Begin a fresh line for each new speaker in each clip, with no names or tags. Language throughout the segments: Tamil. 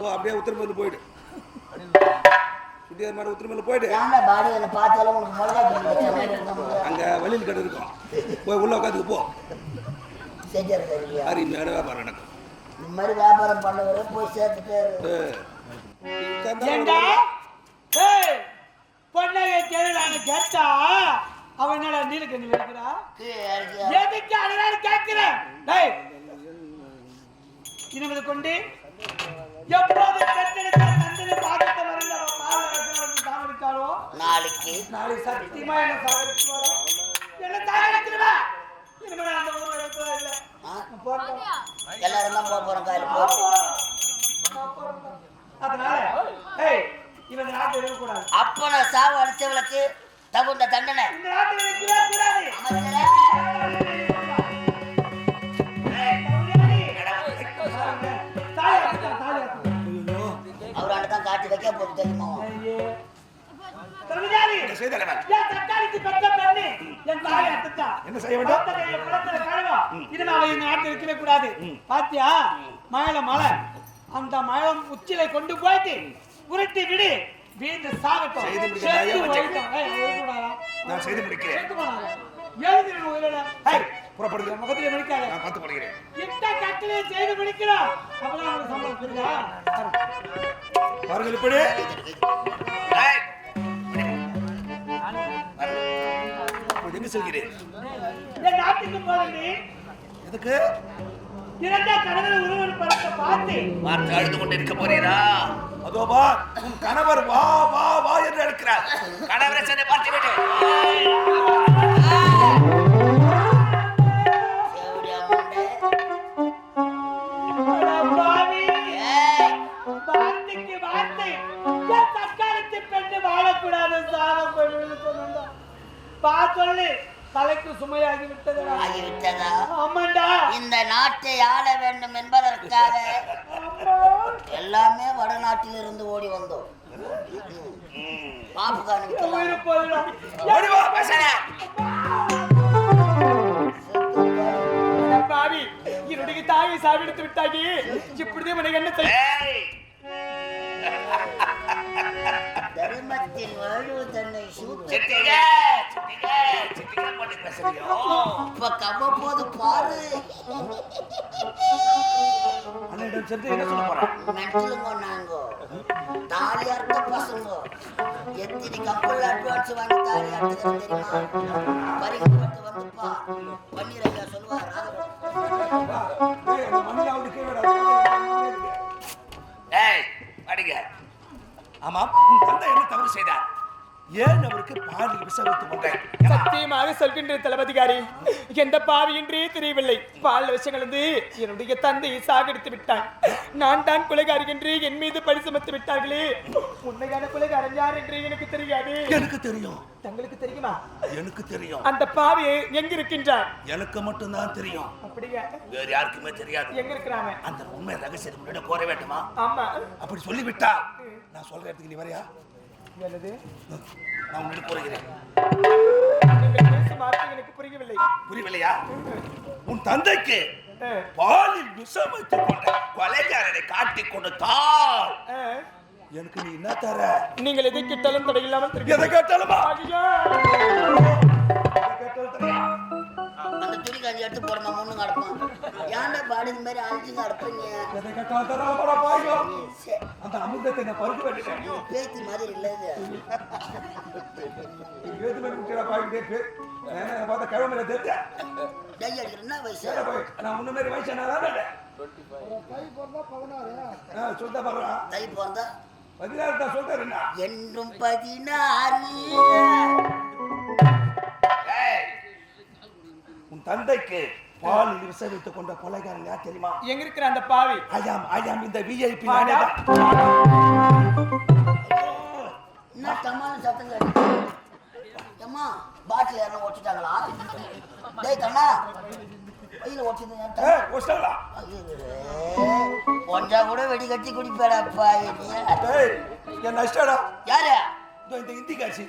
ஓ அப்படியே உத்தரமேல போயிடு. சுட்டியார் மாடு உத்தரமேல போயிடு.
மாதிரி
அங்கே வழியில் கடை இருக்கும். போய் உள்ள உட்காந்துக்கு போ.
சரியா?
அருமையான வியாபாரம் நடக்கும்.
இந்த மாதிரி வியாபாரம் பண்ணவரை போய் சேர்த்துட்டே
பொண்ணைய தேடலான்னு கேட்டா அவன் என்னடா நீலக்கண்ணி இருக்கிறா?
கீழே இறக்கியா?
எதுக்கு கேட்கிறேன்? இனிமேல் கொண்டு எப்போது பாதத்தை தாமரித்தாரோ
நாளைக்கு.
நாளைக்கு சத்தியமா என்ன சாகரிச்சுவாரோ என்ன சாகரிச்சிருவா இனிமேல் அந்த ஊர்ல இருக்கவே இல்லை.
ஆ?
போறோம்
எல்லாரும் தான் போக போறோம் காலையில் போ.
அதனால ஏய் இவன் நாட்டு இருக்கக்கூடாது
அப்போ நான் சாவு அடிச்சவளுக்கு தகுந்த தண்டனை.
இந்த நாட்டில்
அமைச்சரே
என்ன செய்ய வேண்டும்?
பாத்தியா? மழை மழை அந்த மழம் உச்சிலை கொண்டு போயிட்டு உருட்டி விடு. வீந்து சாகட்டும்.
நான் செய்து முடிக்கிறேன்.
செத்து போனாங்க. எழுதி நின்னு உயிரோட. ஏய்,
புறப்படுங்க.
முகத்திலே முடிக்காத
நான் பார்த்து
கட்டளை செய்து முடிக்கிறோம். அப்பதான் அவனுக்கு சம்பளம்
பாருங்கள் இப்படி எங்க செல்கிறேன்.
நாட்டுக்கு
எதுக்கு?
இரண்டா கடவுள் ஒருவர் படத்தை பார்த்து.
பார்த்து அழுது கொண்டு இருக்க போறீரா? அதோ வா உன் கணவர் வா வா வா என்று அழைக்கிறார். கணவரை சென்று பார்த்து விட்டு
வாழக்கூடாது சாகம் கொள்வது சொன்னா பா சொல்லு தலைக்கு சுமையாகி விட்டதுடா
ஆகிவிட்டதா
ஆமாண்டா.
இந்த நாட்டை ஆள வேண்டும் என்பதற்காக எல்லாமே வடநாட்டில் இருந்து ஓடி வந்தோம் காணிக்கலாம்
உயிர் போயிடும் பாவி என்னுடைய தாயை சாவிடுத்து விட்டாகி இப்படிதான் உனக்கு என்ன
பேசுறியோ?
இப்ப கம்ம போது பாரு மென்டலுங்க நாங்கோ. தாலி அறுத்த பசங்க. எத்தனை கப்பல் அட்வான்ஸ் வாங்கி தாலி அறுத்துக்கிறது தெரியுமா? பரிகப்பட்டு வந்துப்பா பன்னீர் ஐயா சொல்லுவார்
ஏய் ஆமாம் உன் தந்தை என்ன தவறு செய்தார்? ஏன் அவருக்கு பாலில் விஷம் வைத்து கொண்டேன்
சத்தியமாக சொல்கின்ற தளபதிகாரி எந்த பாவியின்றே தெரியவில்லை. பால் விஷயம் கலந்து என்னுடைய தந்தையை சாகடித்து விட்டான். நான் தான் கொலைகாரி என்று என் மீது பழி சுமத்து விட்டார்களே. உண்மையான கொலைகாரன் யார் என்று எனக்கு தெரியாது.
எனக்கு தெரியும்.
தங்களுக்கு தெரியுமா?
எனக்கு தெரியும்.
அந்த பாவி எங்க இருக்கின்றார்
எனக்கு மட்டும்தான் தெரியும்.
அப்படியா?
வேற யாருக்குமே தெரியாது.
எங்க இருக்கிறாங்க
அந்த உண்மை ரகசியத்தை முன்னாடி கோர வேண்டுமா?
ஆமா.
அப்படி சொல்லிவிட்டா நான் சொல்ற இடத்துக்கு நீ வரையா?
என்னது
நான் உன்னிடம் கூறுகிறேன்
நீங்கள் பேசும் வார்த்தை எனக்கு புரியவில்லை.
புரியவில்லையா? உன் தந்தைக்கு பாலில் விஷம் வைத்துக் கொண்ட கொலைகாரனை காட்டி கொடுத்தால்
அஹ்,
எனக்கு நீ என்ன தர?
நீங்கள் எதை கிட்டாலும் தடையில்லாமல்
எதை கேட்டாலுமா?
காஞ்சி எடுத்து போடுமா முன்னு கிடப்பான் ஏன்டா பாடி இந்த மாதிரி அழிஞ்சு கிடப்பீங்க
அந்த அமிர்தத்தை நான் வேண்டிட்டேன்
பேத்தி மாதிரி இல்லை இது.
ஏது மாதிரி குட்டியா பாக்கிட்டே பே. நான் பார்த்த கிழமை தெரிஞ்ச?
டை அடிக்கிற என்ன வயசு?
நான் முன்ன மாதிரி
தை பிறந்தா
பதினாறு தான் சொல்றாரு என்ன
என்றும் பதினாறு.
தந்தைக்கு பாலில் விச வைத்துக் கொண்ட கொலைகாரன் யார் தெரியுமா?
எங்க இருக்கிற அந்த பாவி?
ஐயாம் ஐயாம் இந்த விஐபி
வாடா.
என்ன தம்மான சத்தம் கேட்டு. அம்மா பாட்டில் யாரும் ஒட்டிட்டாங்களா? டேய் கண்ணா கையில் ஒட்டிருந்தேன் கொஞ்சம் கூட வெடி கட்டி குடிப்பேடாப்பா
என் நஷ்டடா?
யாரு?
இந்த இந்தி காட்சி.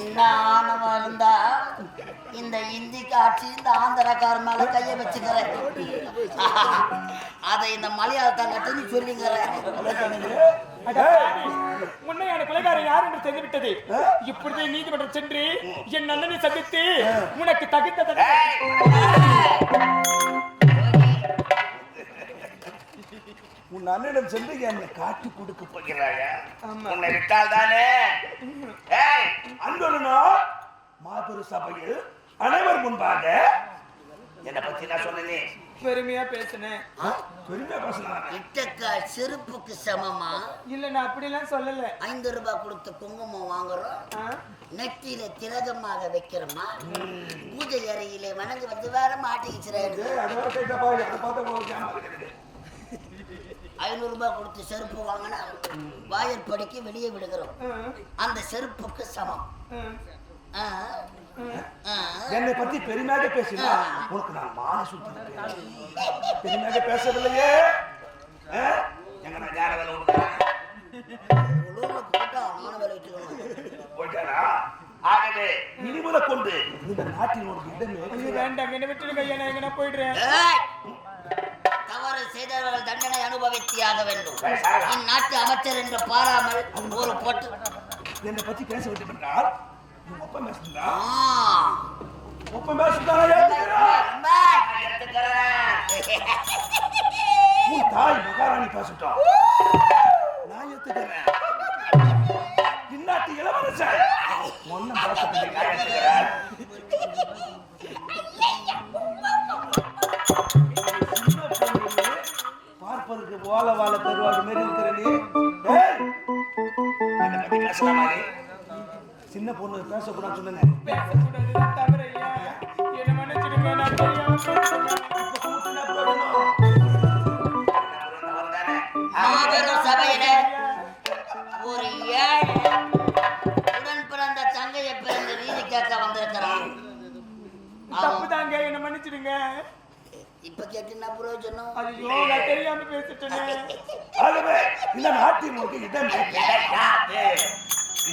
என்ன ஆணவம் இருந்தா இந்த இந்தி காட்சி இந்த ஆந்திரக்கார மேல கைய வச்சுக்கிறேன். அதை இந்த மலையாளத்தை நட்டுன்னு சொல்லிக்கிறேன்.
அட பாவி, உண்மையான கொலைகாரன் யார் என்று தெரிந்து விட்டது இப்பொழுதே நீதிமன்றம் சென்று என் அண்ணனை சந்தித்து உனக்கு தகுந்த
உன் அண்ணனிடம் சென்று என்னை காட்டி கொடுக்க போகிறாயா. உன்னை விட்டால் தானே? ஏய் அன்பருனா மாபெரு சபையில் அனைவர் முன்பாக. என்னை பத்தி நான் சொன்னேன்.
பெருமையா பேசினேன்.
பெருமையா பேசலாம்?
இட்டக்கா செருப்புக்கு சமமா?
இல்ல நான் அப்படிலாம் சொல்லல.
ஐந்து ரூபாய் கொடுத்து குங்குமம் வாங்குறோம்.
ஆ?
நெற்றியில திலகமாக வைக்கிறோமா? பூஜை அறையிலே வணங்கி வந்து வேற மாட்டிக்கிச்சு ஐநூறு ரூபாய் கொடுத்து செருப்பு வாங்கினா வாயல் படிக்கு வெளியே விடுகிறோம். அந்த செருப்புக்கு சமம்.
என்னை பத்தி பெருமையாக பேசினா உனக்கு நான் மான சுத்தி பெருமையாக பேசவில்லையே? எங்க நான் யார வேலை ஆகவே கொண்டு இந்த நாட்டில் ஒரு இடமே
வேண்டாம் என்ன விட்டுடுங்க ஐயா நான் எங்கன்னா போயிடுறேன்!
தவறு செய்தவர்கள் தண்டனை அனுபவித்தியாக வேண்டும். இந்நாட்டு அமைச்சர் என்று பாராமல் ஒரு பொட்டு
என்னை பத்தி பேச வேண்டும் என்றால்
오빠
맛있다. 아.
오빠 말씀
나야 되라. உனக்கு இடம் கிடையாது நீ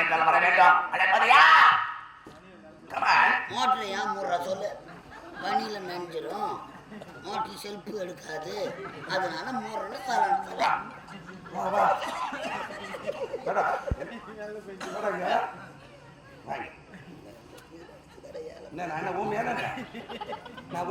வாழைக்கால் வர வேண்டாம். அட பாரியா? Come on.
மோட்டர் ஏன் மூடுறா சொல்லு பனியில் நனைஞ்சிரும் மோட்டர் செல்ஃபு எடுக்காது அதனால.
வாங்க. என்ன, நான் என்ன ஊமையா என்ன? நான்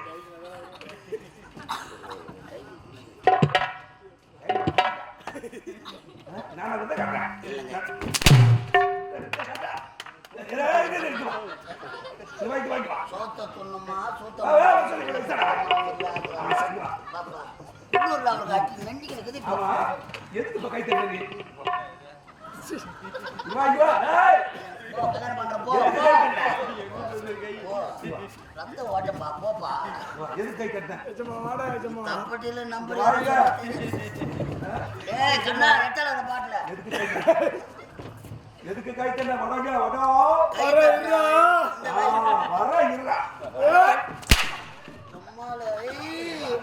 ரத்த ஓட்டப்பா போப்பா
எதுக்கு கை தட்டுற?
தப்பட்டில நம்பர்
வாருங்க.
ஏய் கண்ணா ரெட்டல அந்த பாட்டுல
எதுக்கு கை தட்டுற? எதுக்கு வடா.
வர தட்டுறா.
வர, இருடா.
நம்மால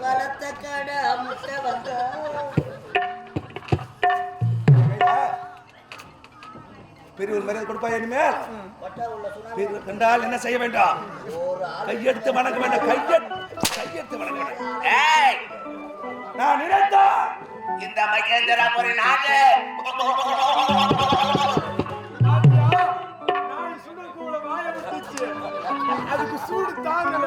வளர்த்த கடை முட்டை வந்த
பெரியவர் மரியாதை கொடுப்பா இனிமேல்? கண்டால் என்ன செய்ய வேண்டாம்? கையெடுத்து வணங்க வேண்டாம். கையெடுத்து கையெடுத்து வணங்க வேண்டாம். நான் நினைத்தா இந்த மகேந்திரபுரி நாடு
அதுக்கு சூடு தாங்கல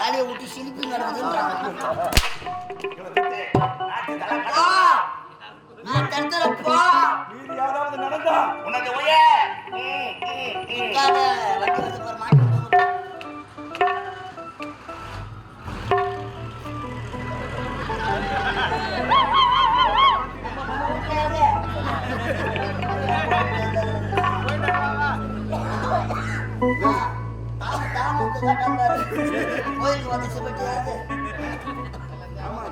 தலையை விட்டு சிலிப்பி நடக்குதுன்றாங்க. நான் தடுத்துறப்பா
மீறி யாராவது நடந்தா உனக்கு உய.
உட்காத வண்டி வந்து பாரு மாட்டி. கோயிலுக்கு வந்து சிமெண்ட்
ஆமா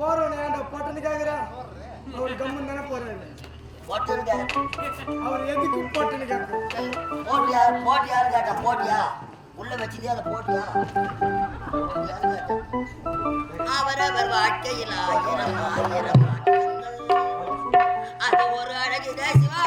போறவன ஏன்டா பட்டனு கேக்குறா? அவர் கம்மன் தானே போறாரு. அவர் எதுக்கு பட்டனு கேட்க
போட்டியா போட்டியாரு கேட்டா போட்டியா? உள்ள வச்சுதே அதை போட்டியா? கேட்டேன். அவரவர் வாழ்க்கையில் ஆயிரம் ஆயிரம். அது ஒரு அழகிட சிவா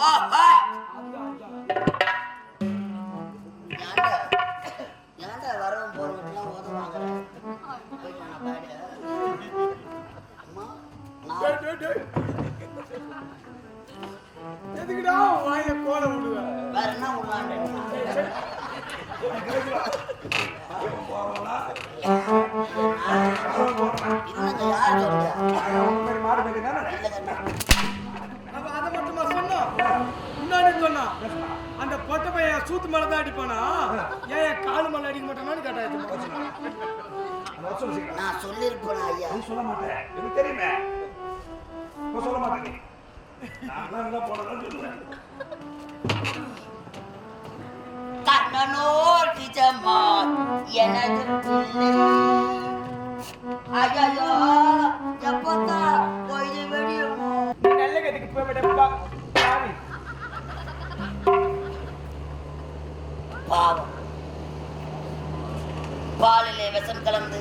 ஏன்டா? ஏன்டா வரவும் போறவங்களுக்கெல்லாம்
எதுக்குடா கோல விடுவேன்
வேற என்ன விடலான்னு யார் சொல்லுங்க
முன்னாடி சொன்னா. அந்த பொட்ட பையன் சூத்து மேல தான் அடிப்பானா? ஏன் காலு மேல அடிக்க மாட்டானான்னு கேட்டாச்சு
அந்த வர சொல்லு சீக்கிரம்.
நான் சொல்லியிருப்பேன் ஐயா?
நீ சொல்ல மாட்டேன். எனக்கு தெரியுமே. இப்ப சொல்ல மாட்டேன் நீ. நான் என்ன போனதான் சொல்லுவேன்
கண்ணனோர் நிஜமா எனது பிள்ளை. ஐயோ விஷம் கலந்து.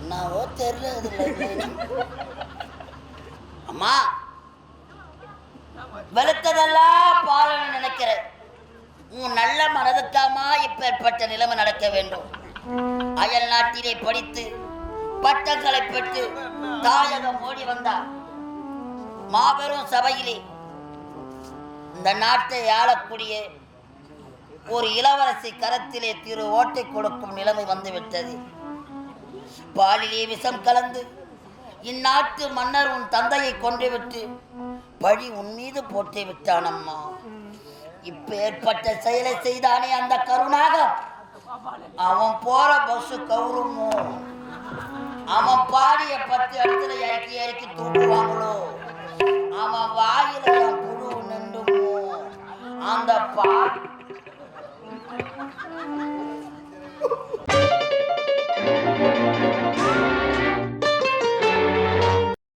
என்னவோ தெரியல இது லைனா. அம்மா வெளுத்ததெல்லாம் பாலன்னு நினைக்கிறேன் உன் நல்ல மனதுக்காமா இப்பேற்பட்ட நிலைமை நடக்க வேண்டும். அயல் நாட்டிலே படித்து பட்டங்களை பெற்று தாயகம் ஓடி வந்தார். மாபெரும் சபையிலே இந்த நாட்டை ஆளக்கூடிய ஒரு இளவரசி கரத்திலே திரு ஓட்டை கொடுக்கும் நிலைமை வந்துவிட்டது. பாலிலே விஷம் கலந்து இந்நாட்டு மன்னர் உன் தந்தையை கொன்றுவிட்டு பழி உன் மீது போட்டு விட்டான் அம்மா இப்பேற்பட்ட செயலை செய்தானே அந்த கருணாக அவன் போற பஸ் கவுருமோ அவன் பாடிய பத்து இடத்துல இறக்கி இறக்கி தூக்குவாங்களோ? அந்த பா